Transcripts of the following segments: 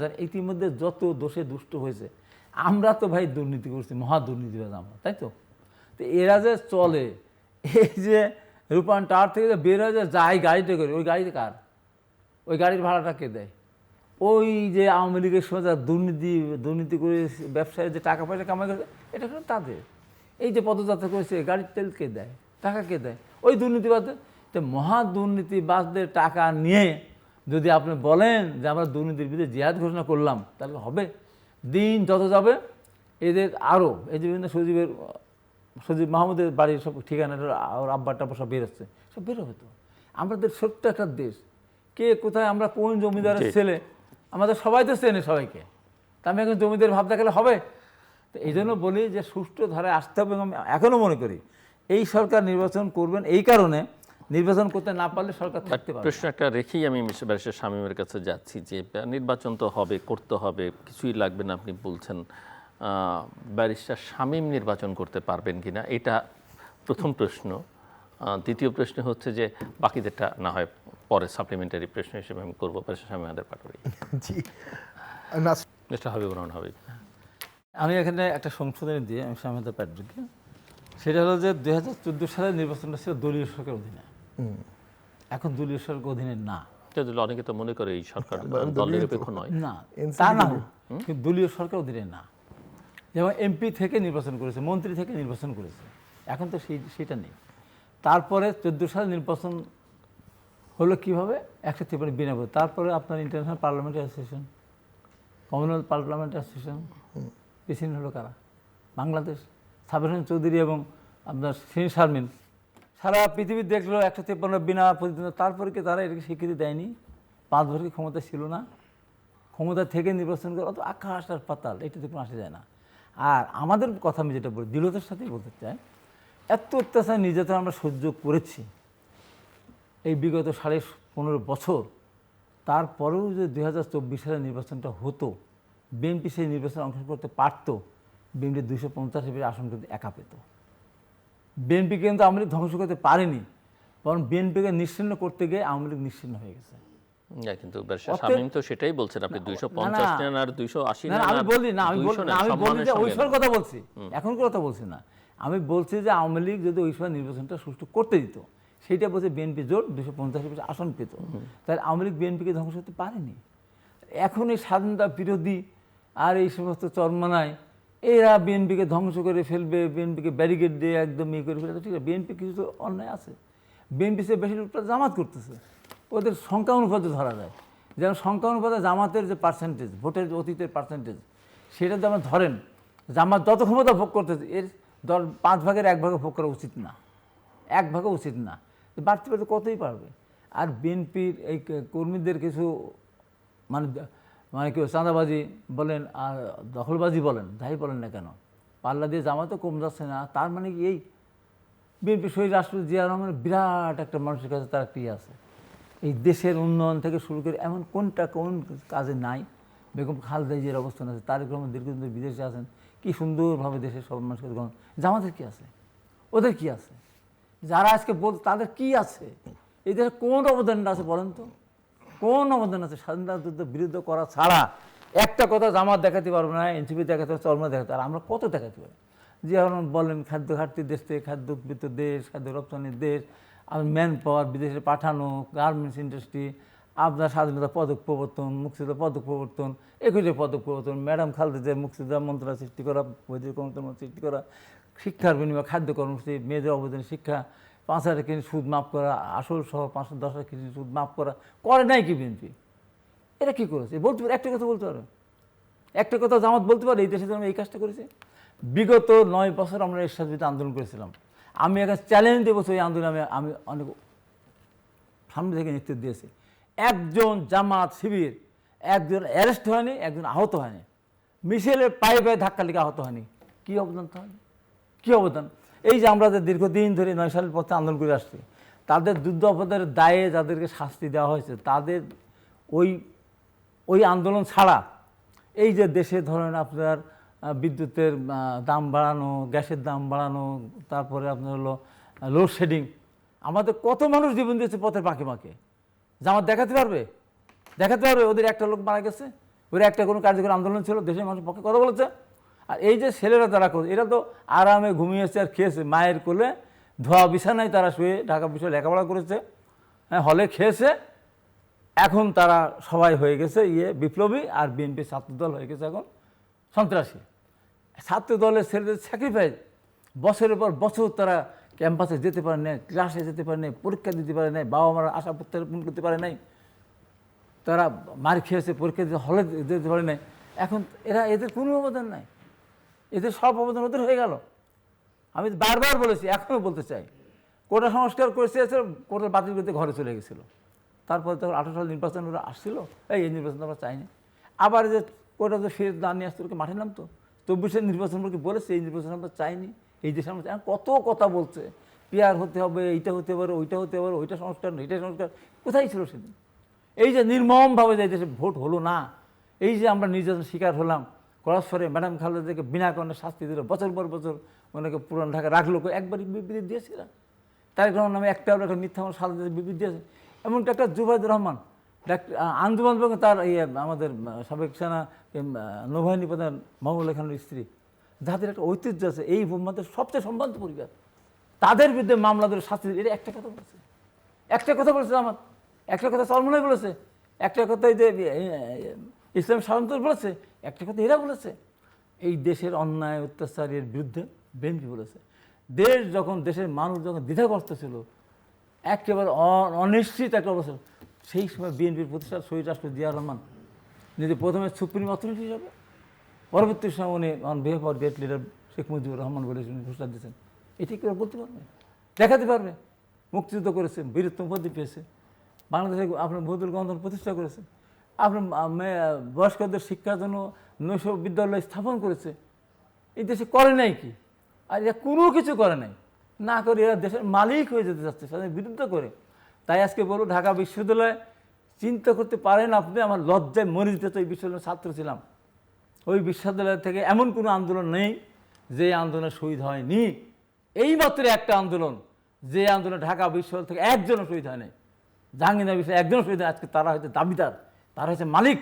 হাজার, ইতিমধ্যে যত দোষে দুষ্ট হয়েছে, আমরা তো ভাই দুর্নীতি করছি, মহা দুর্নীতিবাজ আমরা, তাই তো? তো এরা যে চলে, এই যে রূপায়ণ টাওয়ার থেকে বের হয়ে যে যাই গাড়িটা করে, ওই গাড়িতে কার? ওই গাড়ির ভাড়াটা কে দেয়? ওই যে আওয়ামী লীগের যারা দুর্নীতি দুর্নীতি করে ব্যবসায়ী যে টাকা পয়সা কামাই করেছে, এটা কিন্তু তাদের। এই যে পদযাত্রা করেছে গাড়ির তেল কে দেয়? টাকা কে দেয়? ওই দুর্নীতিবাদ তো মহা দুর্নীতিবাদদের টাকা নিয়ে যদি আপনি বলেন যে আমরা দুর্নীতির বিরুদ্ধে জিহাদ ঘোষণা করলাম তাহলে হবে। দিন যত যাবে এদের আরও এই যে বিভিন্ন সজীবের সজীব মাহমুদের বাড়ির সব ঠিকানাটা আর আব্বার টাব্বা সব বেরোচ্ছে সব বেরো হতো আমাদের ছোট্ট একটা দেশ। কে কোথায় আমরা কোন জমিদারের ছেলে? আমাদের সবাই তো চেনে সবাইকে। তা আমি এখন জমিদার ভাব দেখালে হবে? তো এই জন্য বলি যে সুষ্ঠু ধারায় আসতে হবে এবং আমি এখনও মনে করি এই সরকার নির্বাচন করবেন এই কারণে নির্বাচন করতে না পারলে সরকার থাকতে পারবে প্রশ্ন একটা রেখেই আমি মিস্টার ব্যারিস্টার শামীমের কাছে যাচ্ছি যে নির্বাচন তো হবে করতে হবে কিছুই লাগবে না আপনি বলছেন ব্যারিস্টার শামীম নির্বাচন করতে পারবেন কি না এটা প্রথম প্রশ্ন। দ্বিতীয় প্রশ্ন হচ্ছে যে বাকিদেরটা না হয় পরে সাপ্লিমেন্টারি প্রশ্ন হিসেবে আমি করব ব্যারিস্টার শামীম আদের পাটোয়ারি জি। না মিস্টার হাবিবুর রহমান হাবিব। আমি এখানে একটা সংশোধনী দিয়ে আমি সামনে প্যাট্রিককে সেটা হলো যে দু হাজার চোদ্দ সালের নির্বাচনটা ছিল দলীয় সরকার অধীনে। এখন দলীয় সরকার অধীনে না। অনেকে তো মনে করে এই সরকার দল নিরপেক্ষ নয়। না তা না। দলীয়। সরকার অধীনে না। যেমন এমপি থেকে নির্বাচন করেছে মন্ত্রী থেকে নির্বাচন করেছে। এখন তো সেই সেটা নেই। তারপরে চোদ্দ সালে নির্বাচন হলো কীভাবে? একশো তিপ্পান্ন বিনা ভোট। তারপরে আপনার international parliamentary association Commonwealth parliamentary association president হলো কারা? বাংলাদেশ। সাবির চৌধুরী এবং আপনার সিন শারমিন। সারা পৃথিবী দেখল, একশো তিপ্পান্ন বিনা প্রতিদ্বন্দ্বিতা তারপরে কি তারা এটাকে স্বীকৃতি দেয়নি? পাঁচ বছর কি ক্ষমতা ছিল না? ক্ষমতা থেকে নির্বাচন করে অত আকাশ আর পাতাল এটাতে কোনো আসা যায় না। আর আমাদের কথা আমি যেটা বলি, দৃঢ়তার সাথেই বলতে চাই, এত অত্যাচার নির্যাতন আমরা সহ্য করেছি। এই বিগত সাড়ে পনেরো বছর, তারপরেও যে দুই হাজার চব্বিশ সালের নির্বাচনটা হতো, বিএনপি সেই নির্বাচনে অংশগ্রহণ করতে পারতো, বিএনপি দুইশো পঞ্চাশ আসন কিন্তু একা পেত। বিএনপি কিন্তু আওয়ামী লীগ ধ্বংস করতে পারেনি বরং বিএনপিকে নিশ্চিন্ন করতে গিয়ে আওয়ামী লীগ নিশ্চিন্ন হয়ে গেছে। না কিন্তু শামীম তো সেটাই বলছেন আপনি দুইশো পঞ্চাশ না, না। নেন আর দুইশো আশি না নেন আমি বলি না আমি বলি না আমি বলি যে ওই কথা বলছি এখন কথা বলছি না। আমি বলছি যে আওয়ামী লীগ যদি ওই সময় নির্বাচনটা সুষ্ঠু করতে দিত সেইটা বলছে বিএনপি জোট দুশো পঞ্চাশ আসন পেত। তাহলে আওয়ামী লীগ বিএনপিকে ধ্বংস করতে পারেনি? এখন এই স্বাধীনতা বিরোধী আর এই সমস্ত চরমানায় এরা বিএনপিকে ধ্বংস করে ফেলবে, বিএনপিকে ব্যারিকেড দিয়ে একদম ইয়ে করে ফেলবে। ঠিক আছে, বিএনপি কিছু তো অন্যায় আছে। বিএনপি সে বেশি লোকটা জামাত করতেছে। ওদের সংখ্যা অনুপাতে ধরা যায়। যেমন সংখ্যা অনুপাতে জামাতের যে পার্সেন্টেজ ভোটের যে অতীতের পার্সেন্টেজ সেটা যেমন ধরেন, জামাত যত ক্ষমতা ভোগ করতেছে, এর দল পাঁচ ভাগের এক ভাগে ভোগ করা উচিত না। এক ভাগে উচিত না। বাড়তে বাড়তে কতই পারবে? আর বিএনপির এই কর্মীদের কিছু মানে মানে কেউ চাঁদাবাজি বলেন, আর দখলবাজি বলেন, যাই বলেন না কেন, পাল্লা দিয়ে জামাতে কম যাচ্ছে না, তার মানে কি এই বিএনপি শহীদ রাষ্ট্রপতি জিয়া রহমানের বিরাট একটা মানুষের কাছে তার কি আছে? এই দেশের উন্নয়ন থেকে শুরু করে এমন কোনটা কোন কাজে নাই? বেগম খালেদা জিয়ার অবস্থান আছে, তারেক রহমান দীর্ঘদিন বিদেশে আছেন, কি সুন্দরভাবে দেশের সব মানুষকে গ্রহণ জামাতের কি আছে? ওদের কি আছে? যারা আজকে বল, তাদের কি আছে? এই দেশে কোন অবদানটা আছে বলেন তো? কোন অবদান আছে? স্বাধীনতা যুদ্ধ বিরুদ্ধ করা ছাড়া একটা কথা জামাত দেখাতে পারব না, এনসিপি দেখাতে পারব চর্মা দেখাতে আর আমরা কত দেখাতে পারি? যে এখন বলেন খাদ্য ঘাটতির দেশ থেকে খাদ্য উদ্বৃত্ত দেশ, খাদ্য রপ্তানির দেশ ম্যান পাওয়ার বিদেশে পাঠানো, গার্মেন্টস ইন্ডাস্ট্রি, আপনার স্বাধীনতা পদক প্রবর্তন, মুক্তিযুদ্ধ পদক প্রবর্তন, একুশে পদক প্রবর্তন, ম্যাডাম খালেদা মুক্তিযুদ্ধ মন্ত্রণালয় সৃষ্টি করা বৈদ্যুতিক কর্মসূচি সৃষ্টি করা, শিক্ষার বিনিময়ে খাদ্য কর্মসূচি মেয়েদের অবদান শিক্ষা পাঁচ হাজার কেজি সুদ মাফ করা, আসল সহ পাঁচশো দশ হাজার কেজি সুদ মাফ করা, করে নাই কি বিএনপি? এটা কী করেছে? বলতে পারে, একটা কথা বলতে পারো। একটা কথা জামাত বলতে পারে, এই দেশে জন্য এই কাজটা করেছে। বিগত নয় বছর আমরা এর সাথে আন্দোলন করেছিলাম। আমি একটা চ্যালেঞ্জ দেবো সেই আন্দোলনে, আমি আমি অনেক সামনে থেকে নেতৃত্ব দিয়েছি। একজন জামাত শিবির, একজন অ্যারেস্ট হয়নি, একজন আহত হয়নি। মিশেলের পায়ে পায়ে ধাক্কা লেগে আহত হয়নি। কী অবদান তাহলে কী অবদান? এই যে আমরা যে দীর্ঘদিন ধরে নয় সালের পথে আন্দোলন করে আসছি, তাদের যুদ্ধ অপরাধের দায়ে যাদেরকে শাস্তি দেওয়া হয়েছে, তাদের ওই ওই আন্দোলন ছাড়া এই যে দেশে ধরেন আপনার বিদ্যুতের দাম বাড়ানো, গ্যাসের দাম বাড়ানো, তারপরে আপনার হলো লোডশেডিং আমাদের কত মানুষ জীবন দিয়েছে পথের পাকে পাকে। আমার দেখাতে পারবে? দেখাতে পারবে? ওদের একটা লোক মারা গেছে ওরা একটা কোনো কার্যকর আন্দোলন ছিল, দেশের মানুষের পক্ষে কথা বলেছে। আর এই যে ছেলেরা তারা করছে, এরা তো আরামে ঘুমিয়েছে আর খেয়েছে, মায়ের কোলে ধোয়া বিছানায় তারা শুয়ে ঢাকা বিষয়ে লেখাপড়া করেছে। হ্যাঁ হলে খেয়েছে। এখন তারা সবাই হয়ে গেছে ইয়ে বিপ্লবী আর বিএনপি ছাত্রদল হয়ে গেছে এখন সন্ত্রাসী। ছাত্র দলের ছেলেদের স্যাক্রিফাইস বছরের পর বছর তারা ক্যাম্পাসে যেতে পারে নাই ক্লাসে যেতে পারে নাই, পরীক্ষা দিতে পারে নাই, বাবা মার আশা প্রত্যাশা পূরণ করতে পারে নাই। তারা মার খেয়েছে, পরীক্ষা দিতে হলে যেতে পারে নাই। এখন এরা এদের কোনো অবদান নাই। এদের সব অবদান ওদের হয়ে গেল। আমি বারবার বলেছি, এখনও বলতে চাই। কোটা সংস্কার করেছে কোটা বাতিল করতে ঘরে চলে গেছিল। তারপরে তখন আঠারো সাল নির্বাচন ওরা আসছিল, এই নির্বাচন আমরা চাইনি। আবার যে কোটা তো ফের দান নিয়ে আসতে ওকে মাঠে নামতো। চব্বিশের নির্বাচন বলেছে, এই নির্বাচন আমরা চাইনি। এই দেশে আমরা কত কথা বলছে, পেয়ার হতে হবে, এইটা হতে পারে, ওইটা হতে পারে, ওইটা সংস্কার এইটা সংস্কার। কোথায় ছিল সেদিন? এই যে নির্মমভাবে যে দেশে ভোট হলো না, এই যে আমরা নির্যাতন শিকার হলাম করস্বরে ম্যাডাম খালেদাকে বিনা কারণে শাস্তি দিল। বছর পর বছর ওনাকে পুরান ঢাকা রাখল একবারই বিবৃতি দিয়েছিলাম তারেক রহমান নামে একটা একটা মিথ্যা আমার সারা দেশে বিবৃতি দিয়েছে। এমনকি একটা জুবাইদুর রহমান, ডাক্তার এবং তার ইয়ে আমাদের সাবেক সেনা নৌবাহিনী প্রধান মাহমুল খানের স্ত্রী। যাদের একটা ঐতিহ্য আছে, এই ভূমাদের সবচেয়ে সম্ভ্রান্ত পরিবার। তাদের বিরুদ্ধে মামলা ধরে শাস্তি। এটা একটা কথা বলেছে। একটা কথা বলেছে আমার। একটা কথা চলমলাই বলেছে। একটা কথা এই যে ইসলাম স্বাতন্ত্র বলেছে, একটা কথা এরা বলেছে, এই দেশের অন্যায়, অত্যাচারের বিরুদ্ধে বিএনপি বলেছে। দেশ যখন, দেশের মানুষ যখন দ্বিধাগ্রস্ত ছিল, একেবারে অনিশ্চিত একটা অবস্থা সেই সময় বিএনপির প্রতিষ্ঠা শহীদ রাষ্ট্র জিয়া রহমান যদি প্রথমে সুপ্রিম অথরিটি হিসাবে, পরবর্তী সময় উনি on behalf great leader Sheikh Mujibur Rahman বলে উনি ঘোষণা দিয়েছেন। এটি কেউ বলতে পারবে দেখাতে পারবে। মুক্তিযুদ্ধ করেছে বীরত্ব উপাধি পেয়েছে। বাংলাদেশে আপনার বহুদল গণতন্ত্র প্রতিষ্ঠা করেছে আপনার বয়স্কদের শিক্ষার জন্য নৈশ বিদ্যালয় স্থাপন করেছে। এই দেশে করে নাই কি? আর এরা কোনো কিছু করে নাই। না করে এরা দেশের মালিক হয়ে যেতে চাচ্ছে তাদের বিরুদ্ধে করে। তাই আজকে বলব, ঢাকা বিশ্ববিদ্যালয়ে চিন্তা করতে পারেন আপনি, আমার লজ্জায় মরে দিতে এই বিশ্ববিদ্যালয়ের ছাত্র ছিলাম। ওই বিশ্ববিদ্যালয় থেকে এমন কোনো আন্দোলন নেই যে আন্দোলনে শহীদ হয়নি। এই মাত্র একটা আন্দোলন, যে আন্দোলনে ঢাকা বিশ্ববিদ্যালয় থেকে একজনও শহীদ হয় নাই জাহাঙ্গীরনগর বিষয়ে একজন শহীদ আজকে তারা হয়তো দাবিদার। তারা হচ্ছে মালিক।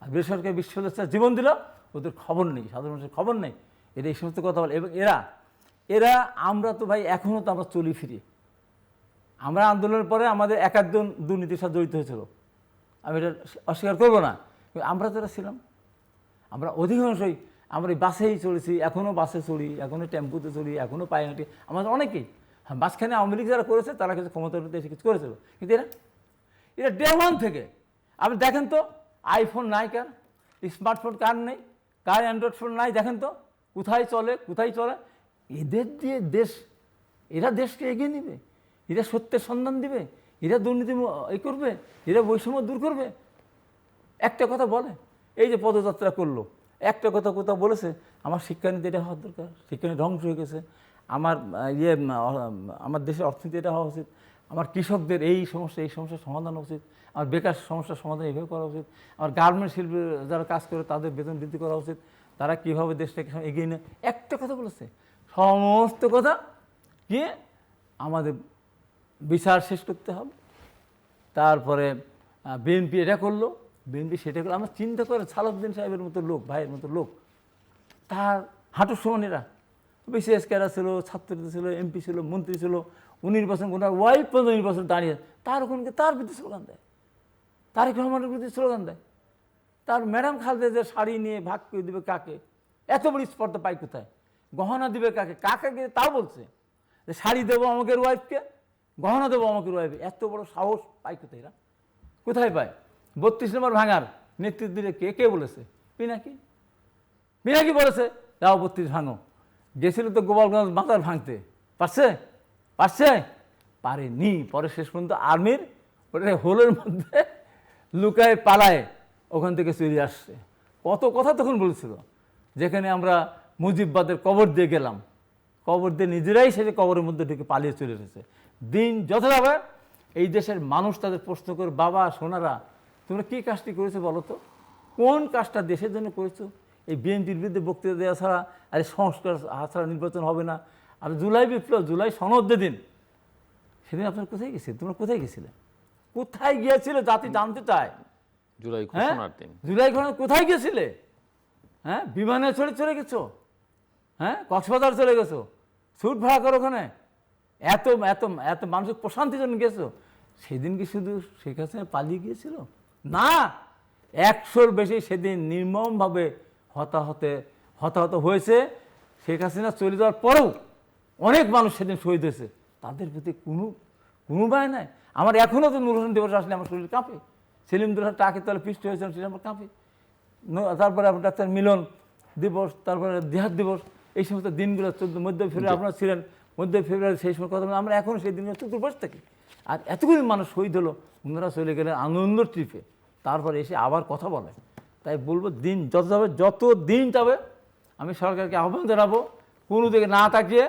আর বেসরকারি বিশ্ববিদ্যালয় জীবন দিল, ওদের খবর নেই, সাধারণ মানুষের খবর নেই। এটা এই সমস্ত কথা বলে। এবং এরা এরা, আমরা তো ভাই এখনও তো আমরা চলি ফিরি। আমরা আন্দোলনের পরে আমাদের এক একজন দুর্নীতির সাথে জড়িত হয়েছিল। আমি এটা অস্বীকার করব না। আমরা যারা ছিলাম। আমরা অধিকাংশই আমরা এই বাসেই চলেছি এখনও বাসে চড়ি এখনও টেম্পুতে চড়ি এখনও পায়ে হাঁটি আমাদের অনেকেই। হ্যাঁ মাঝখানে আওয়ামী লীগ যারা করেছে, তারা কিছু ক্ষমতার মধ্যে এসে কিছু করেছিল। কিন্তু এরা এরা ডে ওয়ান থেকে আপনি দেখেন তো আইফোন নাই কার স্মার্টফোন কার নেই? কার অ্যান্ড্রয়েড ফোন নাই? দেখেন তো, কোথায় চলে কোথায় চলে? এদের দিয়ে দেশ, এরা দেশকে এগিয়ে নেবে। এরা সত্যের সন্ধান দিবে। এরা দুর্নীতি এ করবে। এরা বৈষম্য দূর করবে। একটা কথা বলে, এই যে পদযাত্রা করল, একটা কথা কোথাও বলেছে, আমার শিক্ষানীতি এটা হওয়া দরকার। শিক্ষানীতি ধ্বংস হয়ে গেছে। আমার ইয়ে আমার দেশের অর্থনীতি এটা হওয়া উচিত। আমার কৃষকদের এই সমস্যা, এই সমস্যার সমাধান উচিত। আমার বেকার সমস্যার সমাধান এইভাবে করা উচিত। আমার গার্মেন্ট শিল্পে যারা কাজ করে, তাদের বেতন বৃদ্ধি করা উচিত। তারা কীভাবে দেশটাকে এগিয়ে নেয় একটা কথা বলেছে। সমস্ত কথা গিয়ে আমাদের বিচার শেষ করতে হবে। তারপরে বিএনপি এটা করল। বিএনপি সেটা করল। আমরা চিন্তা করে সালাউদ্দিন সাহেবের মতো লোক, ভাইয়ের মতো লোক, তার হাঁটুর সমানেরা বিসিএস ক্যাডা ছিল ছাত্রদের ছিল এমপি ছিল মন্ত্রী ছিল উনি নির্বাচন ওনার ওয়াইফ পর্যন্ত নির্বাচন দাঁড়িয়ে তার ওখানকে তার বিরুদ্ধে স্লোগান দেয় তারেক রহমানের বিরুদ্ধে স্লোগান দেয় তার ম্যাডাম খালদে যে শাড়ি নিয়ে ভাগ করে দিবে কাকে এত বড় স্পর্ধা পাই কোথায় গহনা দিবে কাকে কাকে দিয়ে তাও বলছে যে শাড়ি দেবো আমাকে ওয়াইফকে গহনা দেবো আমাকে ওয়াইফ এত বড় সাহস পাই কোথায় এরা কোথায় পায় বত্রিশ নম্বর ভাঙার নেতৃত্ব দিলে কে কে বলেছে পিনাকি পিনাকি বলেছে যাও বত্রিশ ভাঙো গেছিল তো গোপালগঞ্জ মাথার ভাঙতে। পারছে? পারছে? পারেনি। পরে শেষ পর্যন্ত আর্মির ওটা হোলের মধ্যে লুকায় পালায়, ওখান থেকে চলে আসছে। কত কথা তখন বলেছিল, যেখানে আমরা মুজিববাদের কবর দিয়ে গেলাম। কবর দিয়ে নিজেরাই সেটা কবরের মধ্যে ঢুকে পালিয়ে চলে এসেছে। দিন যত যাবে এই দেশের মানুষ তাদের প্রশ্ন করে, বাবা, সোনারা, তোমরা কী কাজটি করেছ বলো তো? কোন কাজটা দেশের জন্য করেছ? এই বিএনপির বিরুদ্ধে বক্তৃতা দেওয়া ছাড়া আরে সংস্কার ছাড়া নির্বাচন হবে না। আর জুলাই বিপ্লব জুলাই সনদ দিন সেদিন আপনার কোথায় গেছিলেন? তোমরা কোথায় গেছিলে? কোথায় গিয়েছিলে জাতি জানতে চায়? জুলাই হ্যাঁ? ঘোষণার দিন। জুলাই ঘটনা কোথায় গেছিলে? হ্যাঁ? বিমানে চড়ে চলে গেছো? হ্যাঁ? কক্সবাজার চলে গেছো? সুট ভাড়া করো ওখানে। এত এত এত মানসিক প্রশান্তির জন্য গেছো? সেদিন কি শুধু শেখ হাসিনা পালিয়ে গিয়েছিল? না! একশোর বেশি সেদিন নির্মমভাবে হতাহতে হতাহত হয়েছে। শেখ হাসিনা চলে যাওয়ার পরেও অনেক মানুষ সেদিন শহীদ হয়েছে। তাদের প্রতি কোনো কোনো ভয় নাই। আমার এখনও তো নুর হোসেন দিবস আসলে আমার শরীর কাঁপে। সেলিম দুল্লাহ টাকে তলে পিষ্ট হয়েছিল সেটা আমার কাঁপে। তারপরে আপনার ডাক্তার মিলন দিবস তারপরে দেহাত দিবস এই সমস্ত দিনগুলো চোদ্দ মধ্য ফেব্রুয়ারি আপনারা ছিলেন মধ্য ফেব্রুয়ারি সেই সময় কথা আমরা এখনও সেই দিনগুলো চতুর বসে থাকি আর এতগুলি মানুষ শহীদ হলো ওনারা চলে গেলেন আনন্দ ট্রিপে। তারপরে এসে আবার কথা বলে তাই বলব, দিন যত যাবে, যত দিন যাবে, আমি সরকারকে আহ্বান জানাব, কোনো দিকে না তাকিয়ে